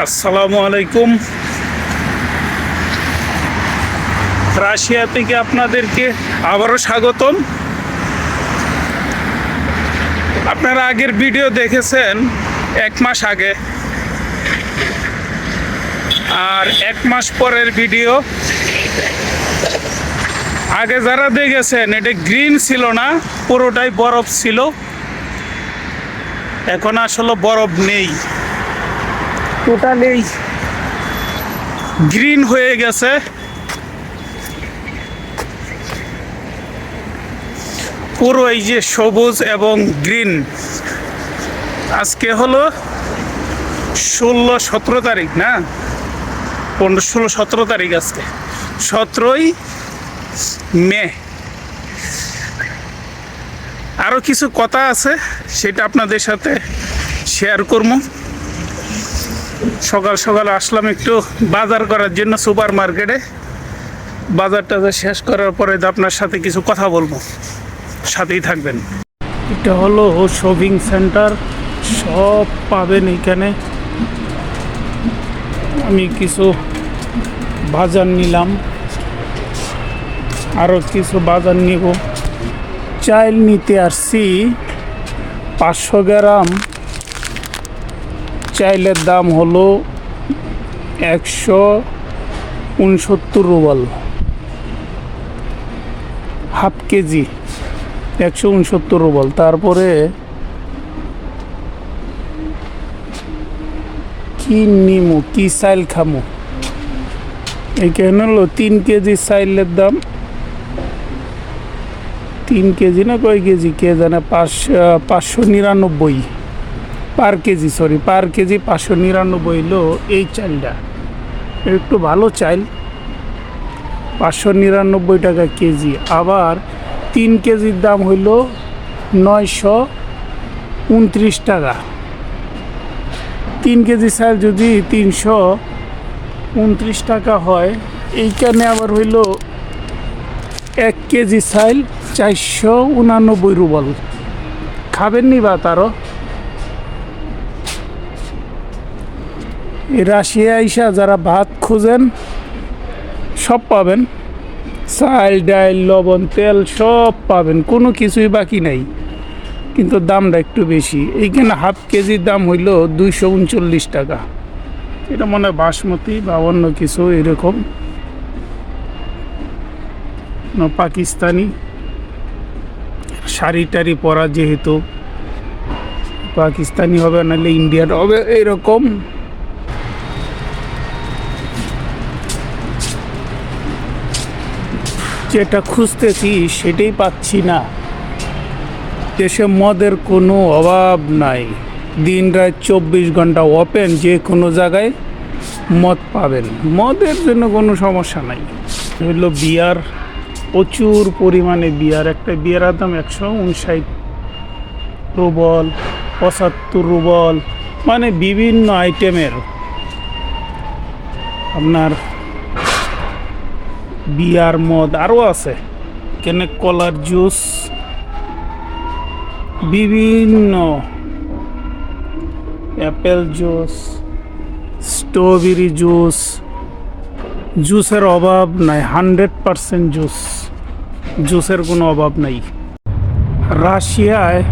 আসসালামু আলাইকুম। রাশিয়া থেকে আপনাদেরকে আবারও স্বাগতম। আপনারা আগের ভিডিও দেখেছেন এক মাস আগে। আর এক মাস পরের ভিডিও। আগে যারা দেখেছেন, এটা গ্রিন ছিল না, পুরোটাই বরফ ছিল। এখন আসলে বরফ নেই। টোটালি গ্রিন হয়ে গেছে। পুরো এই যে সবুজ এবং গ্রিন আজকে হলো ষোলো সতেরো তারিখ, না? পনেরো, ষোলো, সতেরো তারিখ আজকে। সতেরোই মে। আরও কিছু কথা আছে, সেটা আপনাদের সাথে শেয়ার করব। সকাল সকাল আসলাম একটু বাজার করার জন্য সুপার মার্কেটে বাজার টাজার শেষ করার পরে আপনার সাথে কিছু কথা বলব। সাথেই থাকবেন। এটা হলো শপিং সেন্টার সব পাবেন এখানে। আমি কিছু বাজার নিলাম। আরও কিছু বাজার নিব। চাইল নিতে আসছি পাঁচশো গ্রাম। চাইলের দাম হলো একশো উনসত্তর রুবল। হাফ কেজি, একশো উনসত্তর রুবল। তারপরে কি নিমু, কি চাইল খামু? এখানে হলো? তিন কেজি চাইলের দাম। তিন কেজি না কয় কেজি? কে জানে? পাঁচশো পাঁচশো নিরানব্বই। Per kg sorry per kg পাঁচশো নিরানব্বই হলো এই চালটা একটু ভালো চাল পাঁচশো নিরানব্বই টাকা কেজি। আবার তিন কেজির দাম হইল নয়শো উনত্রিশ টাকা। তিন কেজি চাল যদি তিনশো উনত্রিশ টাকা হয়, এইখানে আবার হইল এক কেজি চাইল চারশো উনানব্বই রুবল। খাবেন নি বা তারও রাশিয়া আইসা যারা ভাত খুঁজেন, সব পাবেন। চাল ডাল লবণ, তেল সব পাবেন, কোনো কিছুই বাকি নাই। কিন্তু দামটা একটু বেশি। এইখানে হাফ কেজির দাম হইল দুইশো উনচল্লিশ টাকা। এটা মনে হয় বাসমতি বা অন্য কিছু এরকম। পাকিস্তানি শাড়ি টাড়ি পরা যেহেতু, পাকিস্তানি হবে নাহলে ইন্ডিয়ান হবে এরকম যেটা খুঁজতেছি সেটাই পাচ্ছি না। দেশে মদের কোনো অভাব নাই। দিন রাত চব্বিশ ঘণ্টা ওপেন যে কোনো জায়গায় মদ পাবেন। মদের জন্য কোনো সমস্যা নাই। হইল বিয়ার, প্রচুর পরিমাণে বিয়ার। একটা বিয়ারের দাম একশো উনষাট রুবল, পঁচাত্তর রুবল মানে বিভিন্ন আইটেমের আপনার বিয়ার মদ আরও আছে। কেনে কলার জুস? বিভিন্ন। অ্যাপেল জুস, স্ট্রবেরি জুস, জুসের অভাব নাই, হান্ড্রেড পারসেন্ট জুস। জুসের কোনো অভাব নাই। রাশিয়ায়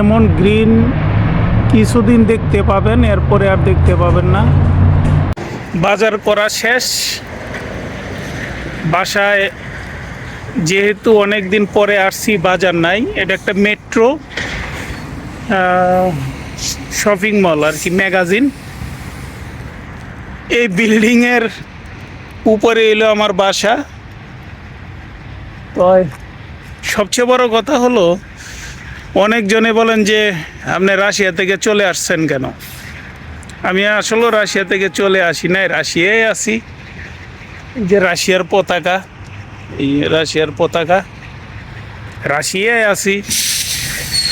এমন গ্রিন কিছুদিন দেখতে পাবেন, এরপরে আর দেখতে পাবেন না। বাজার করা শেষ। বাসায় যেহেতু অনেক দিন পরে আসছি বাজার নাই এটা একটা মেট্রো শপিং মল আর কি ম্যাগাজিন এই বিল্ডিংয়ের উপরে এলো আমার বাসা। তো সবচেয়ে বড় কথা হলো অনেকজনে বলেন যে আপনি রাশিয়া থেকে চলে আসছেন কেন? আমি আসলে রাশিয়া থেকে চলে আসি নাই রাশিয়ায় আসি যে রাশিয়ার পতাকা, এই রাশিয়ার পতাকা, রাশিয়ায় আছি।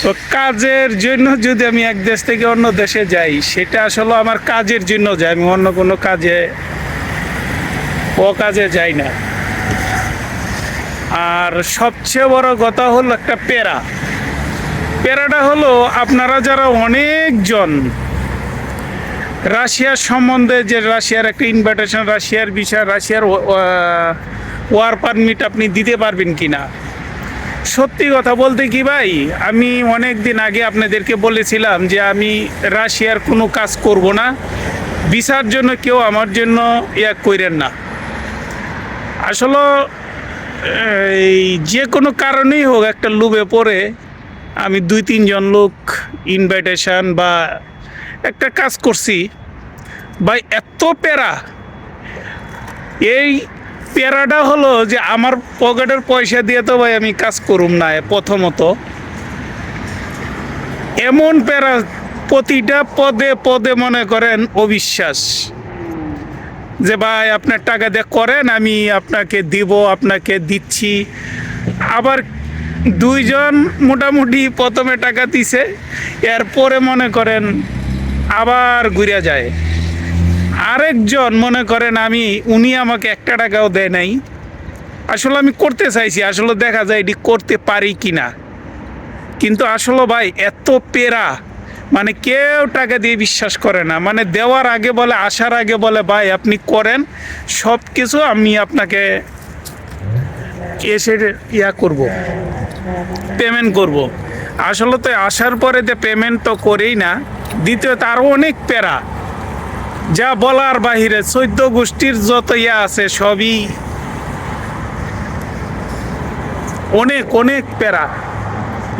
তো কাজের জন্য যদি আমি এক দেশ থেকে অন্য দেশে যাই, সেটা আসলে আমার কাজের জন্য যাই আমি অন্য কোনো কাজে, ও কাজে যাই না। আর সবচেয়ে বড় কথা হলো একটা পেরা পেরাটা হলো আপনারা যারা অনেকজন রাশিয়ার সম্বন্ধে যে রাশিয়ার একটা ইনভাইটেশন রাশিয়ার বিষয় রাশিয়ার ওয়ার পারমিট আপনি দিতে পারবেন কি না সত্যি কথা বলতে কি ভাই, আমি অনেক দিন আগে আপনাদেরকে বলেছিলাম যে আমি রাশিয়ার কোনো কাজ করব না, ভিসার জন্য কেউ আমার জন্য ইয়া কইরেন না। আসলে, এই যে কোনো কারণেই হোক একটা লুবে পড়ে আমি দুই তিনজন লোক ইনভাইটেশন বা একটা কাজ করছি, ভাই, এত প্যারা। এই প্যারাটা হলো যে আমার পকেটের পয়সা দিয়ে তো ভাই আমি কাজ করুম না প্রথমত। এমন প্যারা প্রতিটা পদে পদে মনে করেন অবিশ্বাস। যে ভাই, আপনার টাকা দিয়ে করেন, আমি আপনাকে দিব, আপনাকে দিচ্ছি। আবার দুইজন মোটামুটি প্রথমে টাকা দিছে, এরপরে মনে করেন আবার ঘুরে যায়। আরেকজন মনে করেন আমি, উনি আমাকে একটা টাকাও দেয় নাই। আসলে আমি করতে চাইছি, আসলে দেখা যায় এটি করতে পারি কি না কিন্তু আসলে ভাই, এত পেরা মানে কেউ টাকা দিয়ে বিশ্বাস করে না। মানে দেওয়ার আগে বলে, আসার আগে বলে, ভাই, আপনি করেন সব কিছু আমি আপনাকে এসে ইয়া করব পেমেন্ট করব। আসলে তো আসার পরে যে পেমেন্ট তো করেই না দ্বিতীয়ত আরও অনেক প্যারা। যা বলার বাহিরে চৈদ্দ গোষ্ঠীর যত ইয়া আছে, সবই অনেক অনেক প্যারা।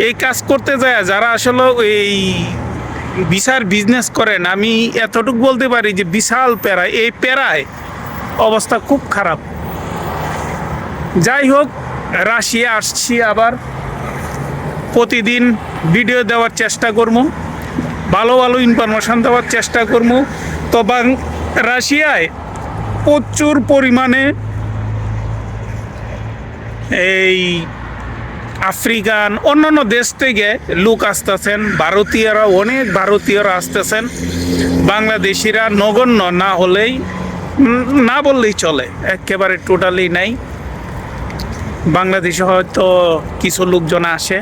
এই কাজ করতে যায়, যারা আসলে এই বিশাল বিজনেস করেন, আমি এতটুকু বলতে পারি যে বিশাল প্যারা। এই প্যারায় অবস্থা খুব খারাপ। যাই হোক, রাশিয়া আসছি আবার। প্রতিদিন ভিডিও দেওয়ার চেষ্টা করব। ভালো ভালো ইনফরমেশান দেওয়ার চেষ্টা করব। তো রাশিয়ায় প্রচুর পরিমাণে এই আফ্রিকান, অন্যান্য দেশ থেকে লোক আসতেছেন, ভারতীয়রা, অনেক ভারতীয়রা আসতেছেন। বাংলাদেশিরা নগণ্য না হলেই না বললেই চলে, একেবারে টোটালি নাই। বাংলাদেশে হয়তো কিছু লোকজন আসে।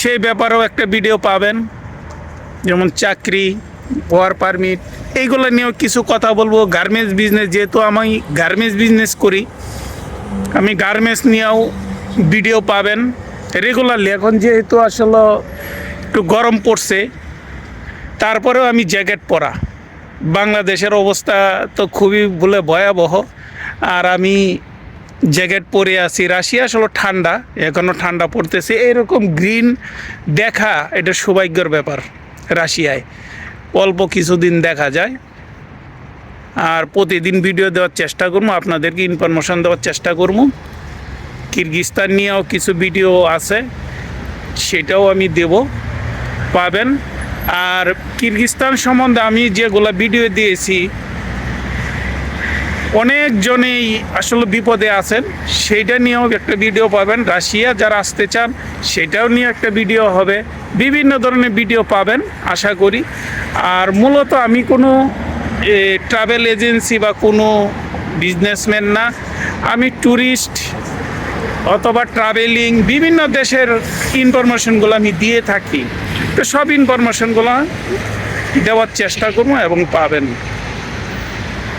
সেই ব্যাপারেও একটা ভিডিও পাবেন। যেমন চাকরি ওয়ার পারমিট এইগুলো নিয়েও কিছু কথা বলব। গার্মেন্টস বিজনেস যেহেতু আমি গার্মেন্টস বিজনেস করি, আমি গার্মেন্টস নিয়েও ভিডিও পাবেন। রেগুলারলি এখন যেহেতু আসলে একটু গরম পড়ছে, তারপরেও আমি জ্যাকেট পরা। বাংলাদেশের অবস্থা তো খুবই বলে ভয়াবহ। আর আমি জ্যাকেট পরে আছি। রাশিয়া আসলে ঠান্ডা এখনও ঠান্ডা পড়তেছে। এরকম গ্রিন দেখা, এটা সৌভাগ্যর ব্যাপার। রাশিয়ায়। অল্প কিছুদিন দেখা যায়। আর প্রতিদিন ভিডিও দেওয়ার চেষ্টা করব, আপনাদেরকে ইনফরমেশান দেওয়ার চেষ্টা করব। কিরগিস্তান নিয়েও কিছু ভিডিও আছে, সেটাও আমি দেব। পাবেন। আর কিরগিস্তান সম্বন্ধে আমি যেগুলো ভিডিও দিয়েছি অনেকজনেই আসলে বিপদে আছেন। সেইটা নিয়েও একটা ভিডিও পাবেন। রাশিয়া যারা আসতে চান, সেটাও নিয়ে একটা ভিডিও হবে। বিভিন্ন ধরনের ভিডিও পাবেন, আশা করি। আর মূলত আমি কোনো ট্রাভেল এজেন্সি বা কোনো বিজনেসম্যান না। আমি ট্যুরিস্ট অথবা ট্রাভেলিং বিভিন্ন দেশের ইনফরমেশনগুলো আমি দিয়ে থাকি। তো সব ইনফরমেশনগুলো দেওয়ার চেষ্টা করব এবং পাবেন।